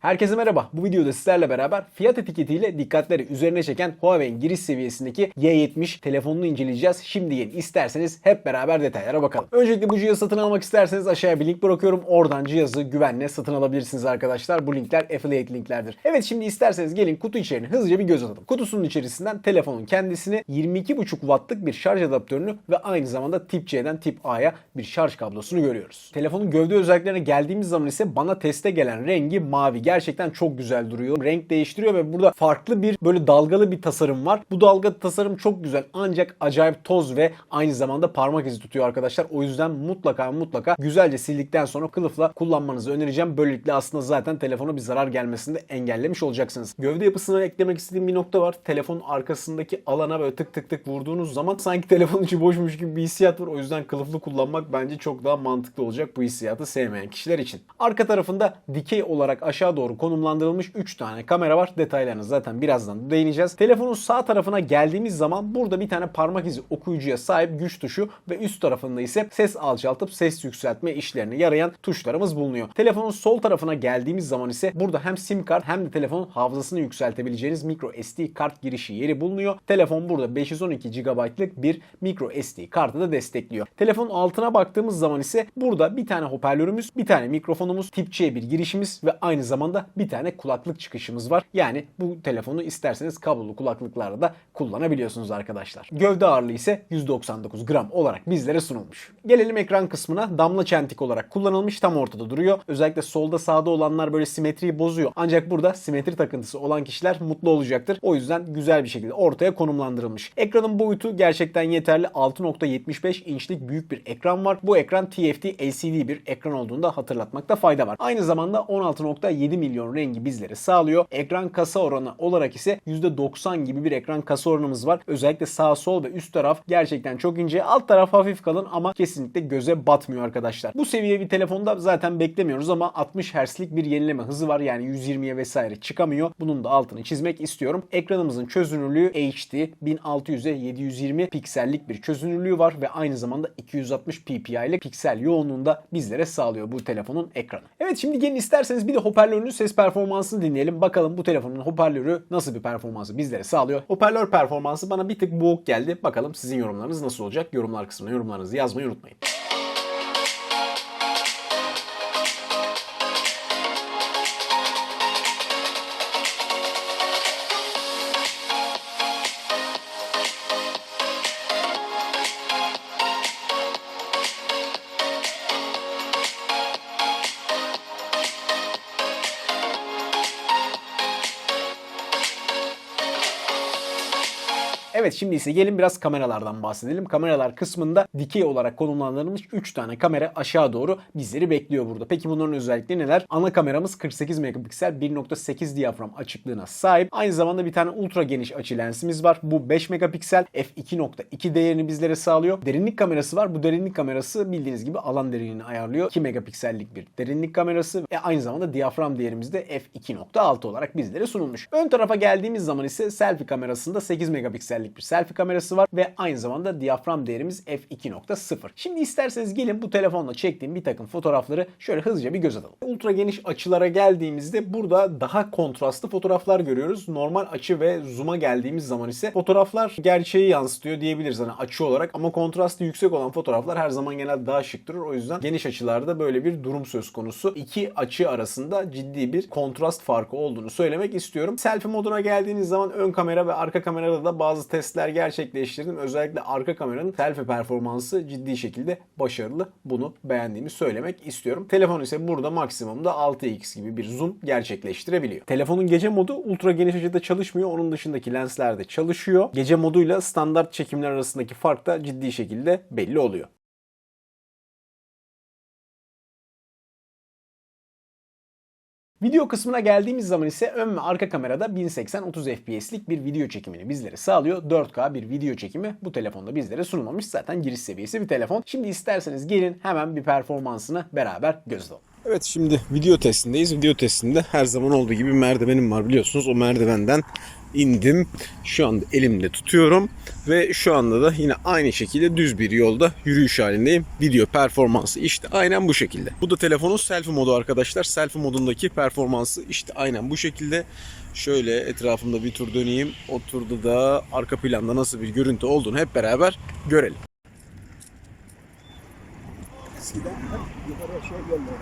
Herkese merhaba. Bu videoda sizlerle beraber fiyat etiketiyle dikkatleri üzerine çeken Huawei'in giriş seviyesindeki Y70 telefonunu inceleyeceğiz. Şimdi gelin isterseniz hep beraber detaylara bakalım. Öncelikle bu cihazı satın almak isterseniz aşağıya bir link bırakıyorum. Oradan cihazı güvenle satın alabilirsiniz arkadaşlar. Bu linkler affiliate linklerdir. Evet şimdi isterseniz gelin kutu içeriğine hızlıca bir göz atalım. Kutusunun içerisinden telefonun kendisini 22,5 wattlık bir şarj adaptörünü ve aynı zamanda tip C'den tip A'ya bir şarj kablosunu görüyoruz. Telefonun gövde özelliklerine geldiğimiz zaman ise bana teste gelen rengi mavi gerçekten çok güzel duruyor. Renk değiştiriyor ve burada farklı bir böyle dalgalı bir tasarım var. Bu dalga tasarım çok güzel ancak acayip toz ve aynı zamanda parmak izi tutuyor arkadaşlar. O yüzden mutlaka mutlaka güzelce sildikten sonra kılıfla kullanmanızı önereceğim. Böylelikle aslında zaten telefona bir zarar gelmesini de engellemiş olacaksınız. Gövde yapısına eklemek istediğim bir nokta var. Telefonun arkasındaki alana böyle tık tık tık vurduğunuz zaman sanki telefonun içi boşmuş gibi bir hissiyat var. O yüzden kılıflı kullanmak bence çok daha mantıklı olacak bu hissiyatı sevmeyen kişiler için. Arka tarafında dikey olarak aşağı doğru konumlandırılmış 3 tane kamera var. Detaylarına zaten birazdan değineceğiz. Telefonun sağ tarafına geldiğimiz zaman burada bir tane parmak izi okuyucuya sahip güç tuşu ve üst tarafında ise ses alçaltıp ses yükseltme işlerine yarayan tuşlarımız bulunuyor. Telefonun sol tarafına geldiğimiz zaman ise burada hem sim kart hem de telefonun hafızasını yükseltebileceğiniz micro SD kart girişi yeri bulunuyor. Telefon burada 512 GB'lık bir micro SD kartı da destekliyor. Telefonun altına baktığımız zaman ise burada bir tane hoparlörümüz, bir tane mikrofonumuz, tip C bir girişimiz ve aynı zamanda bir tane kulaklık çıkışımız var. Yani bu telefonu isterseniz kablolu kulaklıklarla da kullanabiliyorsunuz arkadaşlar. Gövde ağırlığı ise 199 gram olarak bizlere sunulmuş. Gelelim ekran kısmına. Damla çentik olarak kullanılmış tam ortada duruyor. Özellikle solda sağda olanlar böyle simetriyi bozuyor. Ancak burada simetri takıntısı olan kişiler mutlu olacaktır. O yüzden güzel bir şekilde ortaya konumlandırılmış. Ekranın boyutu gerçekten yeterli. 6.75 inçlik büyük bir ekran var. Bu ekran TFT LCD bir ekran olduğunu da hatırlatmakta fayda var. Aynı zamanda 16.7 milyon rengi bizlere sağlıyor. Ekran kasa oranı olarak ise %90 gibi bir ekran kasa oranımız var. Özellikle sağ sol ve üst taraf gerçekten çok ince. Alt taraf hafif kalın ama kesinlikle göze batmıyor arkadaşlar. Bu seviye bir telefonda zaten beklemiyoruz ama 60 Hz'lik bir yenileme hızı var. Yani 120'ye vesaire çıkamıyor. Bunun da altını çizmek istiyorum. Ekranımızın çözünürlüğü HD 1600'e 720 piksellik bir çözünürlüğü var ve aynı zamanda 260 ppi'lik piksel yoğunluğunda bizlere sağlıyor bu telefonun ekranı. Evet şimdi gelin isterseniz bir de hoparlörünün ses performansını dinleyelim. Bakalım bu telefonun hoparlörü nasıl bir performansı bizlere sağlıyor. Hoparlör performansı bana bir tık boğuk geldi. Bakalım sizin yorumlarınız nasıl olacak? Yorumlar kısmına yorumlarınızı yazmayı unutmayın. Evet şimdi ise gelin biraz kameralardan bahsedelim. Kameralar kısmında dikey olarak konumlandırılmış 3 tane kamera aşağı doğru bizleri bekliyor burada. Peki bunların özellikleri neler? Ana kameramız 48 megapiksel 1.8 diyafram açıklığına sahip. Aynı zamanda bir tane ultra geniş açı lensimiz var. Bu 5 megapiksel f2.2 değerini bizlere sağlıyor. Derinlik kamerası var. Bu derinlik kamerası bildiğiniz gibi alan derinliğini ayarlıyor. 2 megapiksellik bir derinlik kamerası ve aynı zamanda diyafram değerimiz de f2.6 olarak bizlere sunulmuş. Ön tarafa geldiğimiz zaman ise selfie kamerasında 8 megapiksellik bir selfie kamerası var ve aynı zamanda diyafram değerimiz f2.0. Şimdi isterseniz gelin bu telefonla çektiğim bir takım fotoğrafları şöyle hızlıca bir göz atalım. Ultra geniş açılara geldiğimizde burada daha kontrastlı fotoğraflar görüyoruz. Normal açı ve zoom'a geldiğimiz zaman ise fotoğraflar gerçeği yansıtıyor diyebiliriz hani açı olarak ama kontrastı yüksek olan fotoğraflar her zaman genelde daha şık durur. O yüzden geniş açılarda böyle bir durum söz konusu. İki açı arasında ciddi bir kontrast farkı olduğunu söylemek istiyorum. Selfie moduna geldiğiniz zaman ön kamera ve arka kamerada da bazı testler gerçekleştirdim. Özellikle arka kameranın selfie performansı ciddi şekilde başarılı. Bunu beğendiğimi söylemek istiyorum. Telefon ise burada maksimumda 6x gibi bir zoom gerçekleştirebiliyor. Telefonun gece modu ultra geniş açıda çalışmıyor. Onun dışındaki lenslerde çalışıyor. Gece moduyla standart çekimler arasındaki fark da ciddi şekilde belli oluyor. Video kısmına geldiğimiz zaman ise ön ve arka kamerada 1080 30 FPS'lik bir video çekimini bizlere sağlıyor. 4K bir video çekimi bu telefonda bizlere sunulmamış. Zaten giriş seviyesi bir telefon. Şimdi isterseniz gelin hemen bir performansını beraber göz alalım. Evet şimdi video testindeyiz. Video testinde her zaman olduğu gibi merdivenim var biliyorsunuz. O merdivenden indim. Şu anda elimde tutuyorum ve şu anda da yine aynı şekilde düz bir yolda yürüyüş halindeyim. Video performansı işte aynen bu şekilde. Bu da telefonun selfie modu arkadaşlar. Selfie modundaki performansı işte aynen bu şekilde. Şöyle etrafımda bir tur döneyim. O turda da arka planda nasıl bir görüntü olduğunu hep beraber görelim. Eskiden yukarı şey yerler.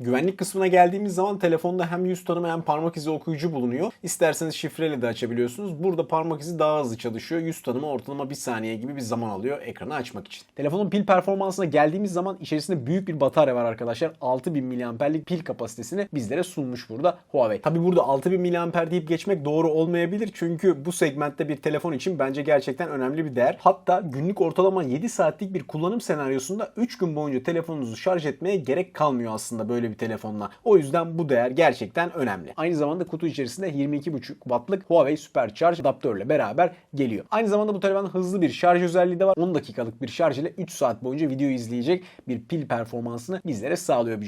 Güvenlik kısmına geldiğimiz zaman telefonda hem yüz tanıma hem parmak izi okuyucu bulunuyor. İsterseniz şifreyle de açabiliyorsunuz. Burada parmak izi daha hızlı çalışıyor. Yüz tanıma ortalama bir saniye gibi bir zaman alıyor ekranı açmak için. Telefonun pil performansına geldiğimiz zaman içerisinde büyük bir batarya var arkadaşlar. 6000 mAh'lik pil kapasitesini bizlere sunmuş burada Huawei. Tabi burada 6000 mAh deyip geçmek doğru olmayabilir. Çünkü bu segmentte bir telefon için bence gerçekten önemli bir değer. Hatta günlük ortalama 7 saatlik bir kullanım senaryosunda 3 gün boyunca telefonunuzu şarj etmeye gerek kalmıyor aslında böyle bir telefonla. O yüzden bu değer gerçekten önemli. Aynı zamanda kutu içerisinde 22.5 wattlık Huawei Supercharge adaptörle beraber geliyor. Aynı zamanda bu telefonun hızlı bir şarj özelliği de var. 10 dakikalık bir şarj ile 3 saat boyunca video izleyecek bir pil performansını bizlere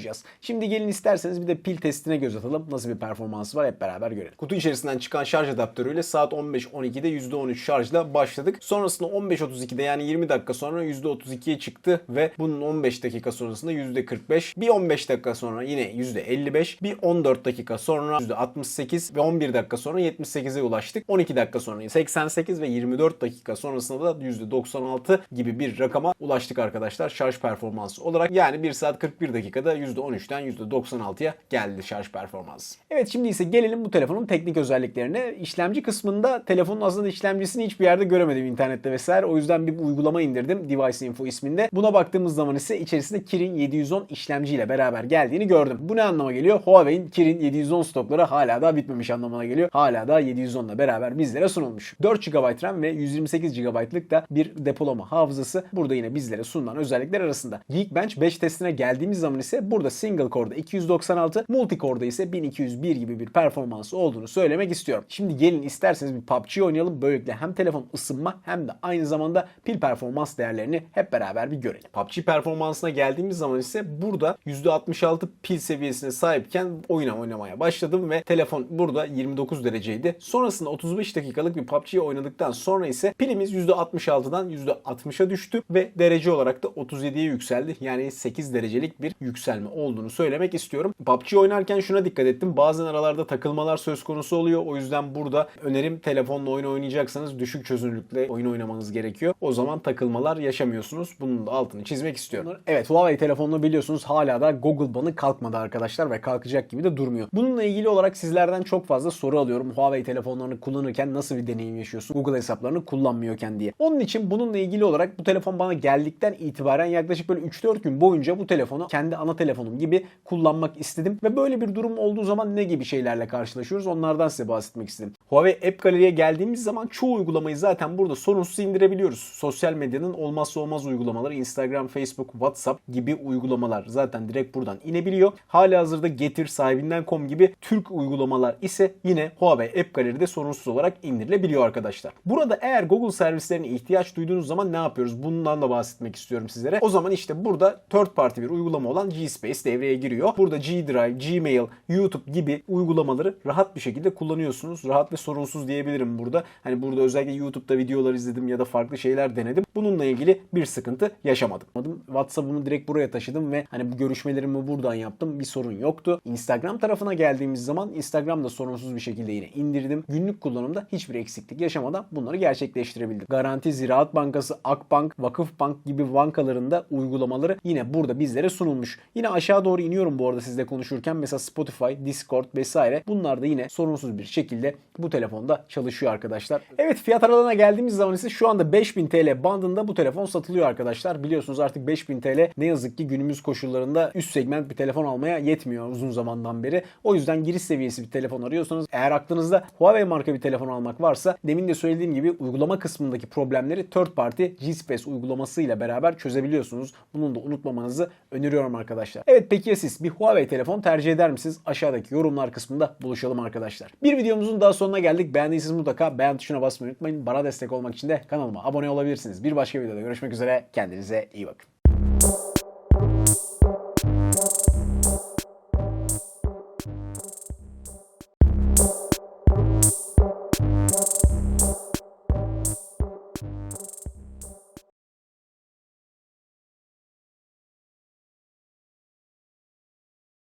cihaz. Şimdi gelin isterseniz bir de pil testine göz atalım. Nasıl bir performansı var hep beraber görelim. Kutu içerisinden çıkan şarj adaptörüyle saat 15.12'de %13 şarjla başladık. Sonrasında 15.32'de yani 20 dakika sonra %32'ye çıktı ve bunun 15 dakika sonrasında %45, bir 15 dakika sonra yine %55, bir 14 dakika sonra %68 ve 11 dakika sonra 78'e ulaştık. 12 dakika sonra 88 ve 24 dakika sonrasında da %96 gibi bir rakama ulaştık arkadaşlar şarj performansı olarak. Yani 1 saat 41 dakikada %13'ten %96'ya geldi şarj performansı. Evet şimdi ise gelelim bu telefonun teknik özelliklerine. İşlemci kısmında telefonun aslında işlemcisini hiçbir yerde göremedim internette vesaire. O yüzden bir uygulama indirdim Device Info isminde. Buna baktığımız zaman ise içerisinde Kirin 710 işlemciyle beraber geldiğini gördüm. Bu ne anlama geliyor? Huawei'in Kirin 710 stokları hala daha bitmemiş anlamına geliyor. Hala daha 710 ile beraber bizlere sunulmuş. 4 GB RAM ve 128 GB'lık da bir depolama hafızası burada yine bizlere sunulan özellikler arasında. Geekbench 5 testine geldiğimiz zaman ise burada single core'da 296, multi core'da ise 1201 gibi bir performansı olduğunu söylemek istiyorum. Şimdi gelin isterseniz bir PUBG oynayalım. Böylelikle hem telefon ısınma hem de aynı zamanda pil performans değerlerini hep beraber bir görelim. PUBG performansına geldiğimiz zaman ise burada %66 pil seviyesine sahipken oyuna oynamaya başladım ve telefon burada 29 dereceydi. Sonrasında 35 dakikalık bir PUBG'yi oynadıktan sonra ise pilimiz %66'dan %60'a düştü ve derece olarak da 37'ye yükseldi. Yani 8 derecelik bir yükselme olduğunu söylemek istiyorum. PUBG oynarken şuna dikkat ettim. Bazen aralarda takılmalar söz konusu oluyor. O yüzden burada önerim telefonla oyun oynayacaksanız düşük çözünürlükle oyun oynamanız gerekiyor. O zaman takılmalar yaşamıyorsunuz. Bunun da altını çizmek istiyorum. Evet Huawei telefonunu biliyorsunuz hala da Google banı kalkmadı arkadaşlar ve kalkacak gibi de durmuyor. Bununla ilgili olarak sizlerden çok fazla soru alıyorum. Huawei telefonlarını kullanırken nasıl bir deneyim yaşıyorsun? Google hesaplarını kullanmıyorken diye. Onun için bununla ilgili olarak bu telefon bana geldikten itibaren yaklaşık böyle 3-4 gün boyunca bu telefonu kendi ana telefonum gibi kullanmak istedim. Ve böyle bir durum olduğu zaman ne gibi şeylerle karşılaşıyoruz? Onlardan size bahsetmek istedim. Huawei App Gallery'e geldiğimiz zaman çoğu uygulamayı zaten burada sorunsuz indirebiliyoruz. Sosyal medyanın olmazsa olmaz uygulamaları Instagram, Facebook, WhatsApp gibi uygulamalar zaten direkt buradan inebiliyor. Hala hazırda Getir, sahibinden.com gibi Türk uygulamalar ise yine Huawei App Gallery'de sorunsuz olarak indirilebiliyor arkadaşlar. Burada eğer Google servislerine ihtiyaç duyduğunuz zaman ne yapıyoruz? Bundan da bahsetmek istiyorum sizlere. O zaman işte burada third party bir uygulama olan G-Space devreye giriyor. Burada G-Drive, Gmail, YouTube gibi uygulamaları rahat bir şekilde kullanıyorsunuz. Rahat ve sorunsuz diyebilirim burada. Hani burada özellikle YouTube'da videolar izledim ya da farklı şeyler denedim. Bununla ilgili bir sıkıntı yaşamadım. WhatsApp'ımı direkt buraya taşıdım ve hani bu görüşmelerimi buradan yaptım. Bir sorun yoktu. Instagram tarafına geldiğimiz zaman Instagram'da sorunsuz bir şekilde yine indirdim. Günlük kullanımda hiçbir eksiklik yaşamadan bunları gerçekleştirebildim. Garanti Ziraat Bankası, Akbank, Vakıfbank gibi bankalarında uygulamaları yine burada bizlere sunulmuş. Yine aşağı doğru iniyorum bu arada sizle konuşurken. Mesela Spotify, Discord vesaire bunlar da yine sorunsuz bir şekilde bu telefonda çalışıyor arkadaşlar. Evet fiyat aralığına geldiğimiz zaman ise şu anda 5000 TL bandında bu telefon satılıyor arkadaşlar. Biliyorsunuz artık 5000 TL ne yazık ki günümüz koşullarında üst segment bir telefon almaya yetmiyor uzun zamandan beri. O yüzden giriş seviyesi bir telefon arıyorsanız eğer aklınızda Huawei marka bir telefon almak varsa demin de söylediğim gibi uygulama kısmındaki problemleri third party G-Space uygulamasıyla beraber çözebiliyorsunuz. Bunu da unutmamanızı öneriyorum arkadaşlar. Evet peki ya siz bir Huawei telefon tercih eder misiniz? Aşağıdaki yorumlar kısmında buluşalım arkadaşlar. Bir videomuzun daha sonuna geldik. Beğendiyseniz mutlaka beğen tuşuna basmayı unutmayın. Bana destek olmak için de kanalıma abone olabilirsiniz. Bir başka videoda görüşmek üzere. Kendinize iyi bakın.